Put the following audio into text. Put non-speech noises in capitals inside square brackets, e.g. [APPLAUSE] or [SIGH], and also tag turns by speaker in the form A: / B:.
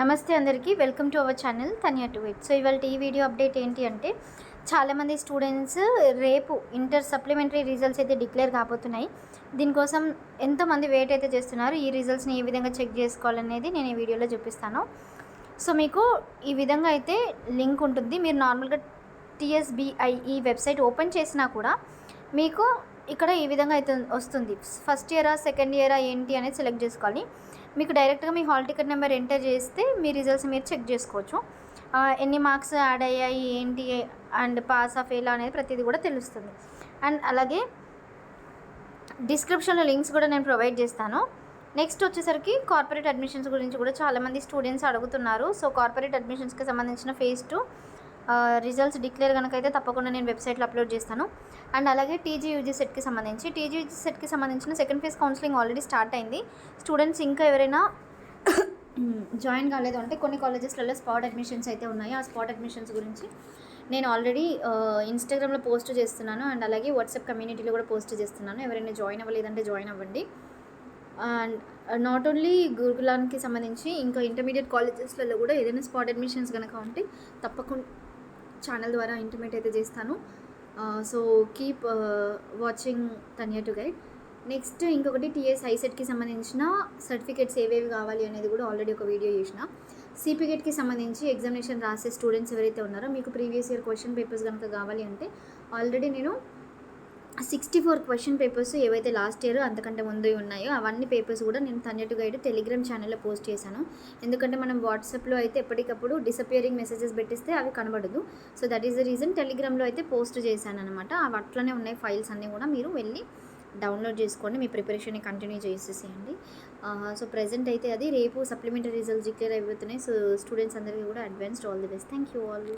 A: నమస్తే అందరికీ. Welcome to our channel Tanya to it. So ఇవాళ ఈ వీడియో అప్డేట్ ఏంటి అంటే చాలామంది స్టూడెంట్స్ రేపు ఇంటర్ సప్లిమెంటరీ రిజల్ట్స్ అయితే డిక్లేర్ కాబోతున్నాయి. దీనికోసం ఎంతోమంది వెయిట్ అయితే చేస్తున్నారు. ఈ రిజల్ట్స్ని ఏ విధంగా చెక్ చేసుకోవాలనేది నేను ఈ వీడియోలో చూపిస్తాను. సో మీకు ఈ విధంగా అయితే లింక్ ఉంటుంది. మీరు నార్మల్గా టీఎస్బిఐ ఈ వెబ్సైట్ ఓపెన్ చేసినా కూడా మీకు ఇక్కడ ఈ విధంగా అయితే వస్తుంది. ఫస్ట్ ఇయరా సెకండ్ ఇయరా ఏంటి అనేది సెలెక్ట్ చేసుకోవాలి. మీకు డైరెక్ట్గా మీ హాల్ టికెట్ నెంబర్ ఎంటర్ చేస్తే మీ రిజల్ట్స్ మీరు చెక్ చేసుకోవచ్చు. ఎన్ని మార్క్స్ యాడ్ అయ్యాయి ఏంటి అండ్ పాస్ ఆఫ్ ఎలా అనేది ప్రతిదీ కూడా తెలుస్తుంది. అండ్ అలాగే డిస్క్రిప్షన్లో లింక్స్ కూడా నేను ప్రొవైడ్ చేస్తాను. నెక్స్ట్ వచ్చేసరికి కార్పొరేట్ అడ్మిషన్స్ గురించి కూడా చాలామంది స్టూడెంట్స్ అడుగుతున్నారు. సో కార్పొరేట్ అడ్మిషన్స్కి సంబంధించిన ఫేజ్ టూ రిజల్ట్స్ డిక్లేర్ కనుక అయితే తప్పకుండా నేను వెబ్సైట్లో అప్లోడ్ చేస్తాను. అండ్ అలాగే టీజీ యూజీ సెట్కి సంబంధించి టీజీ యూజీ సెట్కి సంబంధించిన second phase counselling already start అయింది. స్టూడెంట్స్ ఇంకా ఎవరైనా [COUGHS] జాయిన్ కాలేదు అంటే కొన్ని కాలేజెస్లలో స్పాట్ అడ్మిషన్స్ అయితే ఉన్నాయి. ఆ స్పాట్ అడ్మిషన్స్ గురించి నేను ఆల్రెడీ ఇన్స్టాగ్రామ్లో పోస్ట్ చేస్తున్నాను. అండ్ అలాగే వాట్సాప్ కమ్యూనిటీలో కూడా పోస్ట్ చేస్తున్నాను. ఎవరైనా జాయిన్ అవ్వలేదంటే జాయిన్ అవ్వండి. అండ్ నాట్ ఓన్లీ గురుకులానికి సంబంధించి ఇంకా ఇంటర్మీడియట్ కాలేజెస్లలో కూడా ఏదైనా స్పాట్ అడ్మిషన్స్ కనుక ఉంటే తప్పకుండా ఛానల్ ద్వారా ఇంటిమేట్ అయితే చేస్తాను. So keep watching Tanya to guide next ఇంకొకటి టీఎస్ ఐసెట్కి సంబంధించిన సర్టిఫికేట్స్ ఏవేవి కావాలి అనేది కూడా ఆల్రెడీ ఒక వీడియో చేసిన. సిపిగేట్కి సంబంధించి ఎగ్జామినేషన్ రాసే స్టూడెంట్స్ ఎవరైతే ఉన్నారో మీకు ప్రీవియస్ ఇయర్ క్వశ్చన్ పేపర్స్ కనుక కావాలి అంటే ఆల్రెడీ నేను సిక్స్టీ ఫోర్ క్వశ్చన్ పేపర్స్ ఏవైతే లాస్ట్ ఇయర్ అంతకంటే ముందు ఉన్నాయో అవన్నీ పేపర్స్ కూడా నేను తన్యటు గైడ్ టెలిగ్రామ్ ఛానల్లో పోస్ట్ చేశాను. ఎందుకంటే మనం వాట్సాప్లో అయితే ఎప్పటికప్పుడు డిసపియరింగ్ మెసేజెస్ పెట్టిస్తే అవి కనబడదు. So that is the reason టెలిగ్రామ్లో అయితే పోస్ట్ చేశాను అనమాట అవి అట్లనే ఉన్నాయి ఫైల్స్ అన్నీ కూడా. మీరు వెళ్ళి డౌన్లోడ్ చేసుకోండి. మీ ప్రిపరేషన్ని కంటిన్యూ చేసేసేయండి. సో ప్రజెంట్ అయితే అది. రేపు సప్లిమెంటరీ రిజల్ట్స్ డిక్లేర్ అయిపోతున్నాయి. సో స్టూడెంట్స్ అందరికీ కూడా advanced all the best. Thank you all.